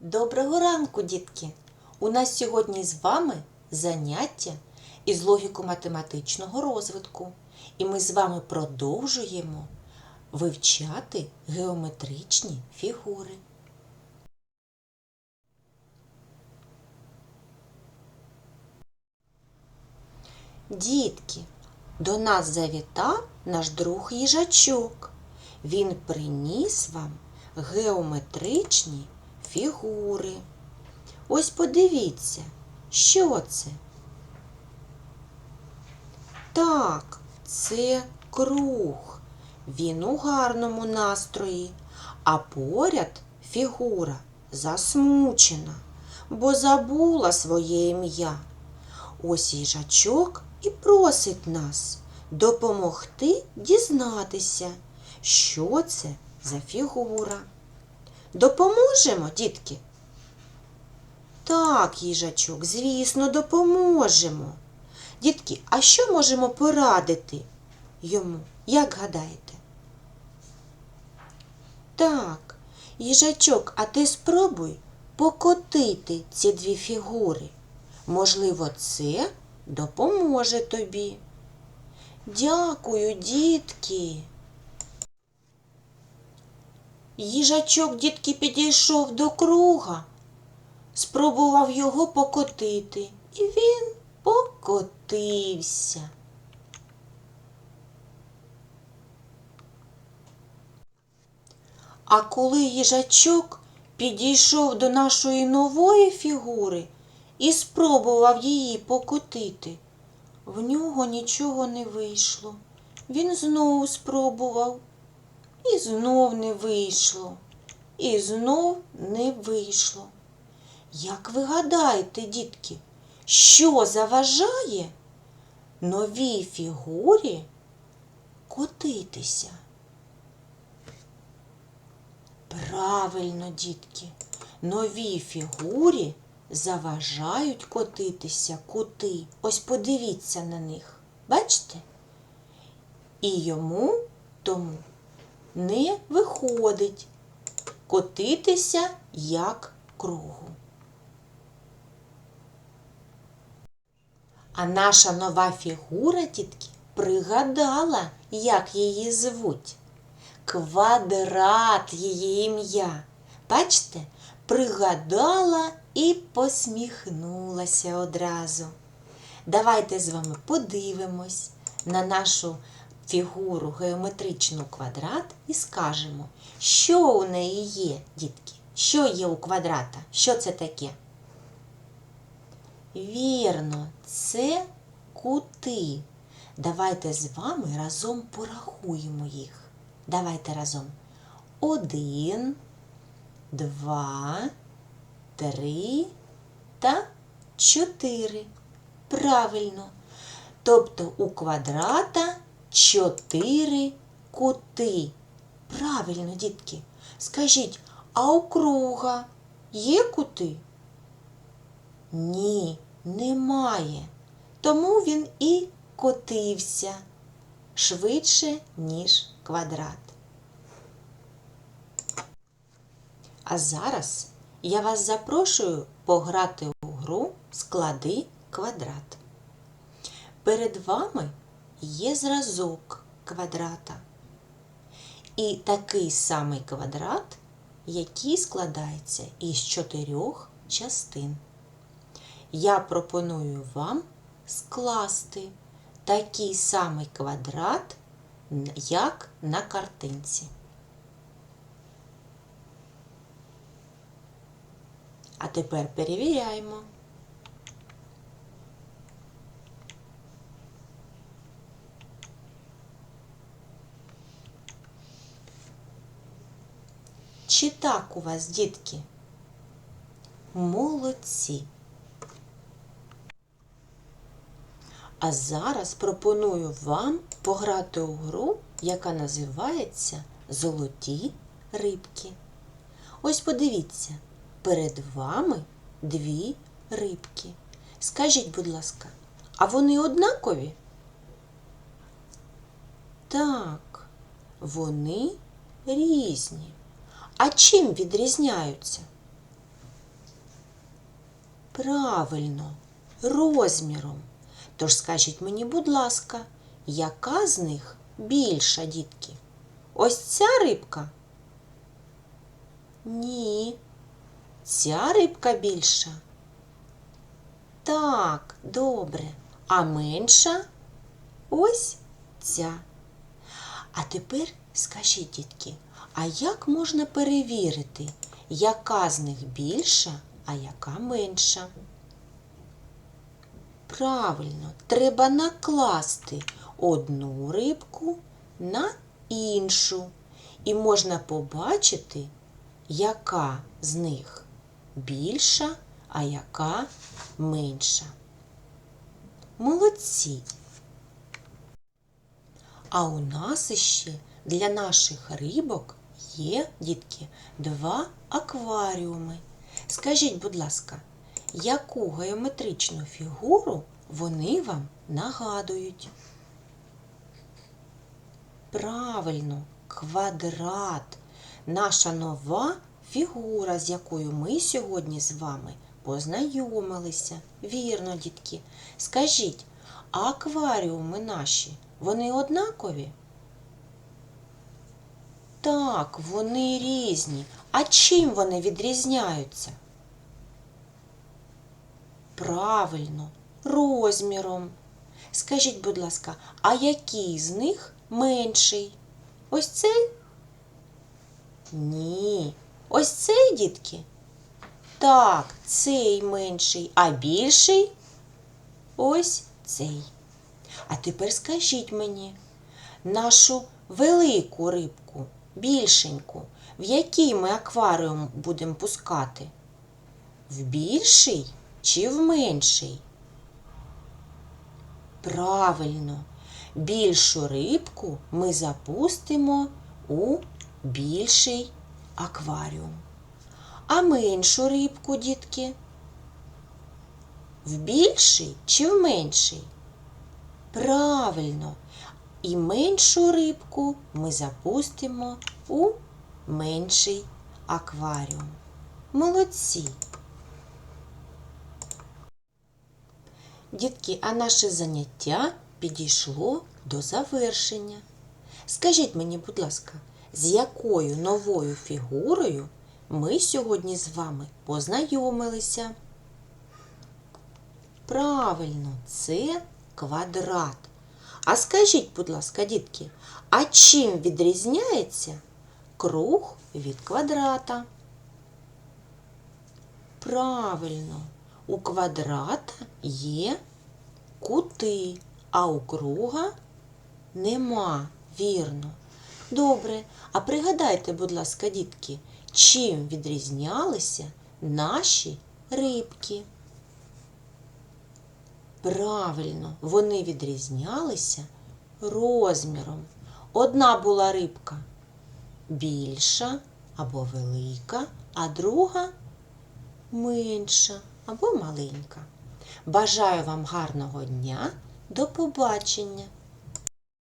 Доброго ранку, дітки! У нас сьогодні з вами заняття із логіко-математичного розвитку. І ми з вами продовжуємо вивчати геометричні фігури. Дітки, до нас завітав наш друг їжачок. Він приніс вам геометричні фігури. Ось подивіться, що це? Так, це круг. Він у гарному настрої, а поряд фігура засмучена, бо забула своє ім'я. Ось їжачок і просить нас допомогти дізнатися, що це за фігура. Допоможемо, дітки? Так, їжачок, звісно, допоможемо. Дітки, а що можемо порадити йому? Як гадаєте? Так, їжачок, а ти спробуй покотити ці дві фігури. Можливо, це допоможе тобі. Дякую, дітки. Їжачок дітки підійшов до круга, спробував його покотити, і він покотився. А коли їжачок підійшов до нашої нової фігури і спробував її покотити, в нього нічого не вийшло. Він знову спробував. І знов не вийшло, і знов не вийшло. Як ви гадаєте, дітки, що заважає новій фігурі котитися? Правильно, дітки, новій фігурі заважають котитися кути. Ось подивіться на них. Бачите? І йому тому не виходить котитися як кругу. А наша нова фігура, дітки, пригадала, як її звуть. Квадрат її ім'я. Бачите, пригадала і посміхнулася одразу. Давайте з вами подивимось на нашу фігуру геометричну квадрат і скажемо, що у неї є, дітки? Що є у квадрата? Що це таке? Вірно, це кути. Давайте з вами разом порахуємо їх. Давайте разом. Один, два, три та чотири. Правильно. Тобто у квадрата чотири кути. Правильно, дітки. Скажіть, а у круга є кути? Ні, немає. Тому він і котився швидше, ніж квадрат. А зараз я вас запрошую пограти у гру склади квадрат. Перед вами є зразок квадрата. І такий самий квадрат, який складається із чотирьох частин. Я пропоную вам скласти такий самий квадрат, як на картинці. А тепер перевіряємо. Чи так у вас, дітки? Молодці. А зараз пропоную вам пограти у гру, яка називається Золоті рибки. Ось подивіться, перед вами дві рибки. Скажіть, будь ласка, а вони однакові? Так, вони різні. А чим відрізняються? Правильно, розміром. Тож скажіть мені, будь ласка, яка з них більша, дітки? Ось ця рибка? Ні. Ця рибка більша? Так, добре. А менша? Ось ця. А тепер скажіть, дітки, а як можна перевірити, яка з них більша, а яка менша? Правильно, треба накласти одну рибку на іншу. І можна побачити, яка з них більша, а яка менша. Молодці! А у нас іще для наших рибок є, дітки, два акваріуми. Скажіть, будь ласка, яку геометричну фігуру вони вам нагадують? Правильно, квадрат. Наша нова фігура, з якою ми сьогодні з вами познайомилися. Вірно, дітки. Скажіть, а акваріуми наші, вони однакові? Так, вони різні. А чим вони відрізняються? Правильно, розміром. Скажіть, будь ласка, а який з них менший? Ось цей? Ні. Ось цей, дітки? Так, цей менший, а більший? Ось цей. А тепер скажіть мені, нашу велику рибку, більшеньку, в який ми акваріум будемо пускати? В більший чи в менший? Правильно, більшу рибку ми запустимо у більший акваріум. А меншу рибку, дітки? В більший чи в менший? Правильно. І меншу рибку ми запустимо у менший акваріум. Молодці. Дітки, а наше заняття підійшло до завершення. Скажіть мені, будь ласка, з якою новою фігурою ми сьогодні з вами познайомилися? Правильно, це квадрат. А скажіть, будь ласка, дітки, а чим відрізняється круг від квадрата? Правильно, у квадрата є кути, а у круга нема, вірно. Добре, а пригадайте, будь ласка, дітки, чим відрізнялися наші рибки? Правильно, вони відрізнялися розміром. Одна була рибка більша або велика, а друга менша або маленька. Бажаю вам гарного дня. До побачення!